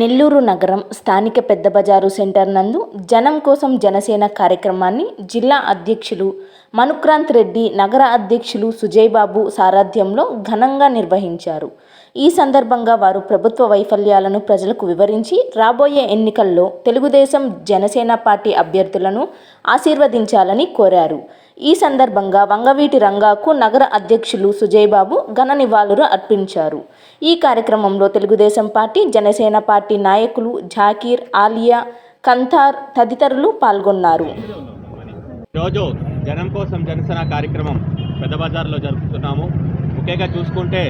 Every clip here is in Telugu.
నెల్లూరు నగరం స్థానిక పెద్ద బజారు సెంటర్ నందు జనం కోసం జనసేన కార్యక్రమాన్ని జిల్లా అధ్యక్షులు మనుక్రాంత్ రెడ్డి నగర అధ్యక్షులు సుజయ్ బాబు సారథ్యంలో ఘనంగా నిర్వహించారు. ఈ సందర్భంగా వారు ప్రభుత్వ వైఫల్యాలను ప్రజలకు వివరించి రాబోయే ఎన్నికల్లో తెలుగుదేశం జనసేన పార్టీ అభ్యర్థులను ఆశీర్వదించాలని కోరారు. ఈ సందర్భంగా వంగవీటి రంగాకు నగర అధ్యక్షులు సుజయ్ బాబు ఘన నివాళులు అర్పించారు. ఈ కార్యక్రమంలో తెలుగుదేశం పార్టీ జనసేన పార్టీ నాయకులు జాకీర్ ఆలియా కంథార్ తదితరులు పాల్గొన్నారు. జనం కోసం జనసేన కార్యక్రమం పెద్ద బజార్లో జరుపుతున్నాము. ముఖ్యంగా చూసుకుంటే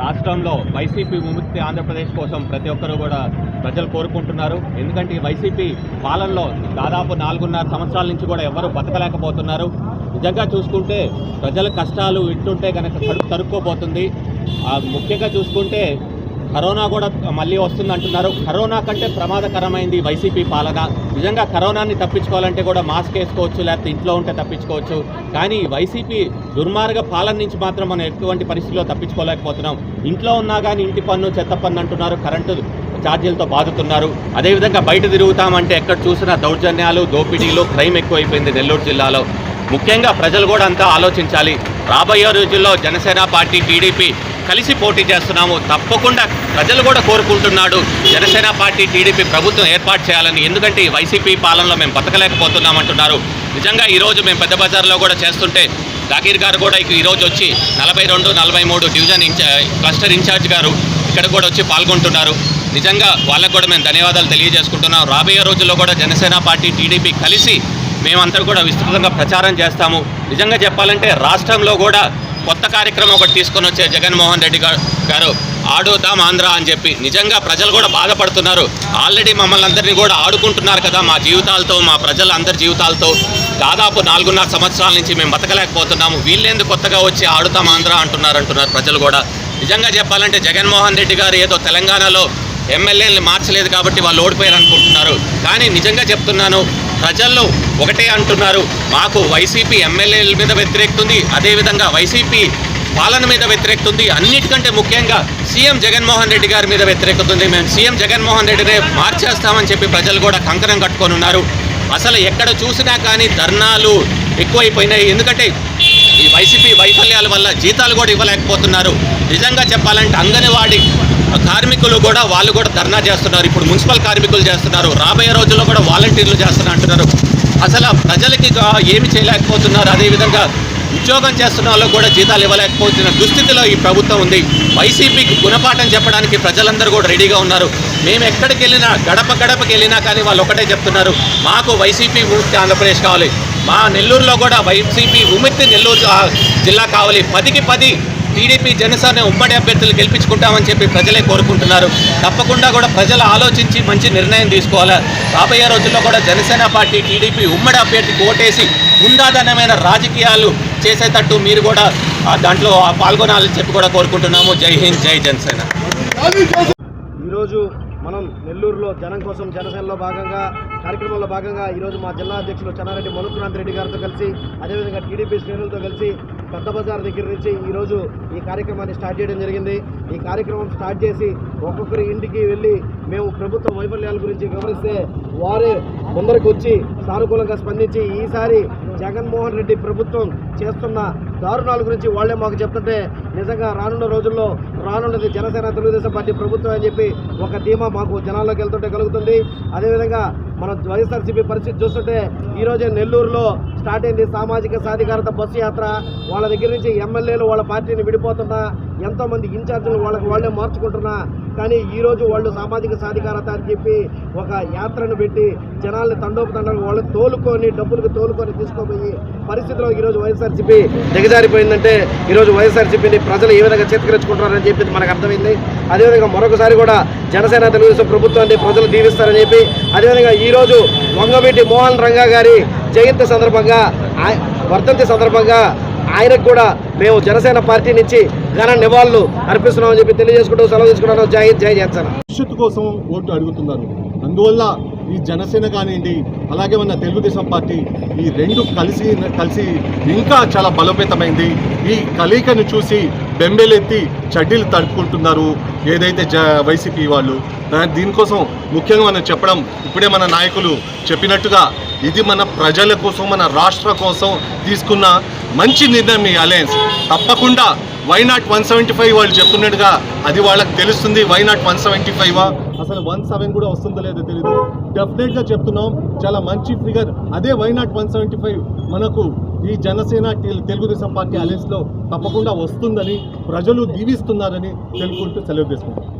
రాష్ట్రంలో వైసీపీ విముక్తి ఆంధ్రప్రదేశ్ కోసం ప్రతి ఒక్కరూ కూడా ప్రజలు కోరుకుంటున్నారు. ఎందుకంటే ఈ వైసీపీ పాలనలో దాదాపు నాలుగున్నర సంవత్సరాల నుంచి కూడా ఎవరు బతకలేకపోతున్నారు. నిజంగా చూసుకుంటే ప్రజల కష్టాలు వింటుంటే కనుక కడుపు తరుక్కోబోతుంది. ముఖ్యంగా చూసుకుంటే కరోనా కూడా మళ్ళీ వస్తుంది అంటున్నారు కరోనా కంటే ప్రమాదకరమైంది వైసీపీ పాలన. నిజంగా కరోనాని తప్పించుకోవాలంటే కూడా మాస్క్ వేసుకోవచ్చు లేకపోతే ఇంట్లో ఉంటే తప్పించుకోవచ్చు. కానీ వైసీపీ దుర్మార్గ పాలన నుంచి మాత్రం మనం ఎటువంటి పరిస్థితుల్లో తప్పించుకోలేకపోతున్నాం. ఇంట్లో ఉన్నా కానీ ఇంటి పన్ను చెత్త పన్ను అంటున్నారు. కరెంటు ఛార్జీలతో బాదుతున్నారు. అదేవిధంగా బయట తిరుగుతామంటే ఎక్కడ చూసినా దౌర్జన్యాలు దోపిడీలు క్రైమ్ ఎక్కువైపోయింది నెల్లూరు జిల్లాలో. ముఖ్యంగా ప్రజలు కూడా అంతా ఆలోచించాలి. రాబోయే రోజుల్లో జనసేన పార్టీ టీడీపీ కలిసి పోటీ చేస్తున్నాము. తప్పకుండా ప్రజలు కూడా కోరుకుంటున్నాడు. జనసేన పార్టీ టీడీపీ ప్రభుత్వం ఏర్పాటు చేయాలని. ఎందుకంటే వైసీపీ పాలనలో మేము బతకలేకపోతున్నామంటున్నారు. నిజంగా ఈరోజు మేము పెద్ద బజార్లో కూడా చేస్తుంటే దాకీర్ గారు కూడా ఇక ఈరోజు వచ్చి నలభై రెండు నలభై మూడు డివిజన్ ఇన్ఛా క్లస్టర్ ఇన్ఛార్జ్ గారు ఇక్కడ కూడా వచ్చి పాల్గొంటున్నారు. నిజంగా వాళ్ళకు కూడా మేము ధన్యవాదాలు తెలియజేసుకుంటున్నాం. రాబోయే రోజుల్లో కూడా జనసేన పార్టీ టీడీపీ కలిసి మేమంతా కూడా విస్తృతంగా ప్రచారం చేస్తాము. నిజంగా చెప్పాలంటే రాష్ట్రంలో కూడా కొత్త కార్యక్రమం ఒకటి తీసుకొని వచ్చే జగన్మోహన్ రెడ్డి గారు ఆడుదాం ఆంధ్ర అని చెప్పి. నిజంగా ప్రజలు కూడా బాధపడుతున్నారు. ఆల్రెడీ మమ్మల్ని అందరినీ కూడా ఆడుకుంటున్నారు కదా మా జీవితాలతో మా ప్రజల అందరి జీవితాలతో. దాదాపు నాలుగున్నర సంవత్సరాల నుంచి మేము బతకలేకపోతున్నాము. వీళ్ళేందుకు కొత్తగా వచ్చి ఆడుతాం ఆంధ్ర అంటున్నారు అంటున్నారు ప్రజలు కూడా. నిజంగా చెప్పాలంటే జగన్మోహన్ రెడ్డి గారు ఏదో తెలంగాణలో ఎమ్మెల్యేలను మార్చలేదు కాబట్టి వాళ్ళు ఓడిపోయారు అనుకుంటున్నారు కానీ నిజంగా చెప్తున్నాను ప్రజల్లో ఒకటే అంటున్నారు. మాకు వైసీపీ ఎమ్మెల్యేల మీద వ్యతిరేకత ఉంది అదేవిధంగా వైసీపీ పాలన మీద వ్యతిరేకత ఉంది అన్నిటికంటే ముఖ్యంగా సీఎం జగన్మోహన్ రెడ్డి గారి మీద వ్యతిరేకత ఉంది మేము సీఎం జగన్మోహన్ రెడ్డినే మార్చేస్తామని చెప్పి ప్రజలు కూడా కంకణం కట్టుకొని ఉన్నారు. అసలు ఎక్కడ చూసినా కానీ ధర్నాలు ఎక్కువైపోయినాయి. ఎందుకంటే ఈ వైసీపీ వైఫల్యాల వల్ల జీతాలు కూడా ఇవ్వలేకపోతున్నారు. నిజంగా చెప్పాలంటే అంగన్వాడీ కార్మికులు కూడా వాళ్ళు కూడా ధర్నా చేస్తున్నారు. ఇప్పుడు మున్సిపల్ కార్మికులు చేస్తున్నారు. రాబోయే రోజుల్లో కూడా వాలంటీర్లు చేస్తున్నారు అంటున్నారు. అసలు ప్రజలకి ఏమి చేయలేకపోతున్నారు. అదేవిధంగా ఉద్యోగం చేస్తున్న వాళ్ళకు కూడా జీతాలు ఇవ్వలేకపోతున్న దుస్థితిలో ఈ ప్రభుత్వం ఉంది. వైసీపీకి గుణపాఠం చెప్పడానికి ప్రజలందరూ కూడా రెడీగా ఉన్నారు. మేము ఎక్కడికి వెళ్ళినా గడప గడపకి వెళ్ళినా కానీ వాళ్ళు ఒకటే చెప్తున్నారు. మాకు వైసీపీ పూర్తి ఆంధ్రప్రదేశ్ కావాలి. మా నెల్లూరులో కూడా వైసీపీ విముక్తి నెల్లూరు జిల్లా కావాలి పదికి పది టీడీపీ జనసేన ఉమ్మడి అభ్యర్థులు గెలిపించుకుంటామని చెప్పి ప్రజలే కోరుకుంటున్నారు. తప్పకుండా కూడా ప్రజలు ఆలోచించి మంచి నిర్ణయం తీసుకోవాలి. రాబోయే రోజుల్లో కూడా జనసేన పార్టీ టీడీపీ ఉమ్మడి అభ్యర్థికి ఓటేసి ఉందాదనమైన రాజకీయాలు చేసేటట్టు మీరు కూడా దాంట్లో పాల్గొనాలని చెప్పి కూడా కోరుకుంటున్నాము. జై హింద్ జై జనసేన. ఈరోజు మనం నెల్లూరులో జనం కోసం జనసేనలో భాగంగా కార్యక్రమంలో భాగంగా ఈరోజు మా జిల్లా అధ్యక్షులు చెన్నారెడ్డి మనుకునాథ్ రెడ్డి గారితో కలిసి అదేవిధంగా టీడీపీ శ్రేణులతో కలిసి పెద్ద బజార్ దగ్గర నుంచి ఈరోజు ఈ కార్యక్రమాన్ని స్టార్ట్ చేయడం జరిగింది. ఈ కార్యక్రమం స్టార్ట్ చేసి ఒక్కొక్కరి ఇంటికి వెళ్ళి మేము ప్రభుత్వ వైఫల్యాల గురించి వివరిస్తే వారే ముందరకు వచ్చి సానుకూలంగా స్పందించి ఈసారి జగన్మోహన్ రెడ్డి ప్రభుత్వం చేస్తున్న దారుణాల గురించి వాళ్ళే మాకు చెప్తుంటే నిజంగా రానున్న రోజుల్లో రానున్నది జనసేన తెలుగుదేశం పార్టీ ప్రభుత్వం అని చెప్పి ఒక ధీమా మాకు జనాల్లోకి వెళ్తుంటే కలుగుతుంది. అదేవిధంగా మన వైఎస్ఆర్సీపీ పరిస్థితి చూస్తుంటే ఈరోజే నెల్లూరులో స్టార్ట్ అయింది సామాజిక సాధికారత బస్సు యాత్ర. వాళ్ళ దగ్గర నుంచి ఎమ్మెల్యేలు వాళ్ళ పార్టీని విడిపోతున్నా. ఎంతోమంది ఇన్ఛార్జీలు వాళ్ళకి వాళ్ళే మార్చుకుంటున్నా కానీ ఈరోజు వాళ్ళు సామాజిక సాధికారత అని చెప్పి ఒక యాత్రను పెట్టి జనాల్ని తండోపతండాలు వాళ్ళు తోలుకొని డబ్బులకు తోలుకొని తీసుకోపోయి పరిస్థితిలో ఈరోజు వైఎస్ఆర్సీపీ దిగజారిపోయిందంటే ఈరోజు వైఎస్ఆర్సీపీని ప్రజలు ఏ విధంగా చేతికరించుకుంటున్నారని చెప్పి మనకు అర్థమైంది. అదేవిధంగా మరొకసారి కూడా జనసేన తెలుగుదేశం ప్రభుత్వాన్ని ప్రజలు దీవిస్తారని చెప్పి అదేవిధంగా ఈరోజు వంగవీటి మోహన్ రంగా గారి జయంతి సందర్భంగా వర్ధంతి సందర్భంగా ఆయనకు కూడా మేము జనసేన పార్టీ నుంచి ఘన నివాళులు అర్పిస్తున్నామని చెప్పి తెలియజేసుకుంటూ సెలవు తీసుకుంటాను జై జై జనసేన. భవిష్యత్తు కోసం ఓటు అడుగుతున్నారు అందువల్ల ఈ జనసేన కానివ్వండి అలాగే మన తెలుగుదేశం పార్టీ ఈ రెండు కలిసి కలిసి ఇంకా చాలా బలోపేతమైంది. ఈ కలయికను చూసి బెంబేలెత్తి చడ్డీలు తడుపుకుంటున్నారు ఏదైతే జ వైసీపీ వాళ్ళు. దీనికోసం ముఖ్యంగా మనం చెప్పడం ఇప్పుడే మన నాయకులు చెప్పినట్టుగా ఇది మన ప్రజల కోసం మన రాష్ట్ర కోసం తీసుకున్న మంచి నిర్ణయం ఈ అలయన్స్ తప్పకుండా why not one seventy five వాళ్ళు చెప్తున్నట్టుగా అది వాళ్ళకి తెలుస్తుంది why not one seventy five అసలు వన్ సెవెన్ కూడా వస్తుందో లేదో తెలియదు డెఫినెట్గా చెప్తున్నాం చాలా మంచి ఫిగర్ అదే why not one seventy five మనకు ఈ జనసేన తెలుగుదేశం పార్టీ అలయన్స్లో తప్పకుండా వస్తుందని ప్రజలు దీవిస్తున్నారని తెలుపుకుంటూ సెలవు తీసుకుంటాం